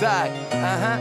Tak, aha.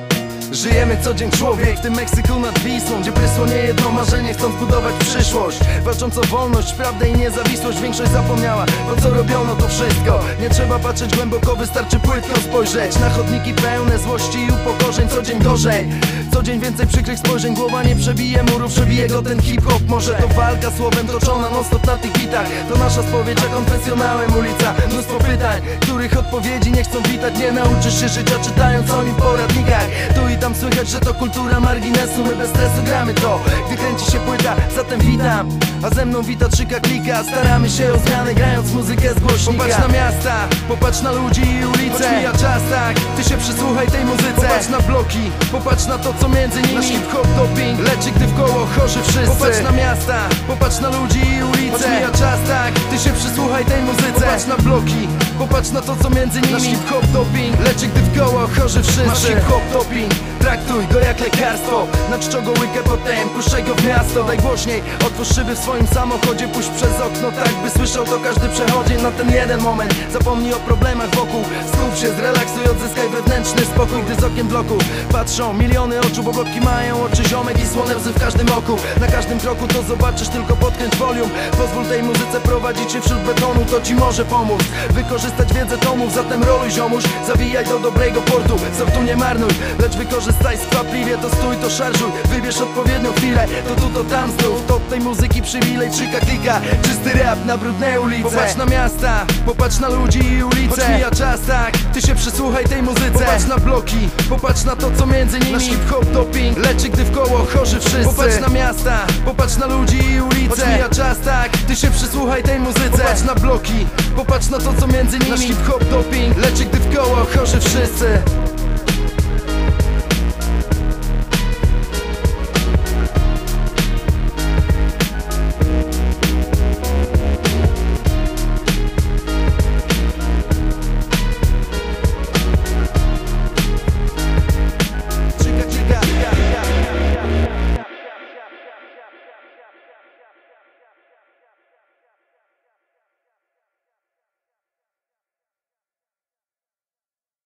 Żyjemy co dzień człowiek w tym Meksyku nad Wisłą Gdzie prysło jedno marzenie chcąc budować przyszłość. Walcząc o wolność, prawdę i niezawisłość Większość zapomniała po co robiono to wszystko. Nie trzeba patrzeć głęboko, wystarczy płytko spojrzeć. Na chodniki pełne złości i upokorzeń Co dzień gorzej, co dzień więcej przykrych spojrzeń Głowa nie przebije muru, przebije go ten hip-hop. Może to walka słowem toczona non stop na tych bitach To nasza spowiedź, a konfesjonałem ulica. Mnóstwo pytań, których odpowiedzi nie chcą witać Nie nauczysz się życia czytając o nim w poradnikach. Tu i tam słychać, że to kultura marginesu My bez stresu gramy to, gdy kręci się płyta Zatem witam, a ze mną wita trzyka klika Staramy się o zmianę grając muzykę z głośnika. Popatrz na miasta, popatrz na ludzi i ulice. Choć mija czas tak, ty się przysłuchaj tej muzyce. Popatrz na bloki, popatrz na to co między nimi. Nasz hip-hop doping, leci gdy w koło chorzy wszyscy. Popatrz na miasta, popatrz na ludzi i ulice. Choć mija czas tak, ty się przysłuchaj tej muzyce. Popatrz na bloki, popatrz na to co między nimi. Nasz hip-hop doping, leci gdy w koło chorzy wszyscy. Masz hip-hop doping, traktuj go jak lekarstwo. Na czczo łykę potem, puszczaj go w miasto. Daj głośniej, otwórz szyby w swoim samochodzie. Puść przez okno tak, by słyszał to każdy przechodzień Na ten jeden moment, zapomnij o problemach wokół. Skup się, zrelaksuj, odzyskaj wewnętrzny spokój Gdy z okien bloku patrzą miliony oczu Bo bloki mają oczy ziomek i słone łzy w każdym oku. Na każdym kroku to zobaczysz, tylko podkręć volume Pozwól tej muzyce prowadzić cię wśród betonu To ci może pomóc, wykorzystać wiedzę tomów Zatem roluj ziomuś, zawijaj do dobrego portu Sortu nie marnuj, lecz wykorzystaj skwapliwie To stój, to szarżuj, wybierz odpowiednią chwilę To tu, to tam. Znów, to tej muzyki przywilej Trzyka klika, czysty rap na brudne ulice. Popatrz na miasta, popatrz na ludzi i ulice. Choć mija czas tak, ty się przysłuchaj tej muzyce. Popatrz na bloki, popatrz na to co między nimi. Nasz hip-hop doping, leczy gdy w koło chorzy wszyscy. Popatrz na miasta, popatrz na ludzi i ulice. Choć mija czas tak, ty się przysłuchaj tej muzyce. Popatrz na bloki, popatrz na to co między nimi. Nasz hip-hop doping, leczy gdy w koło chorzy wszyscy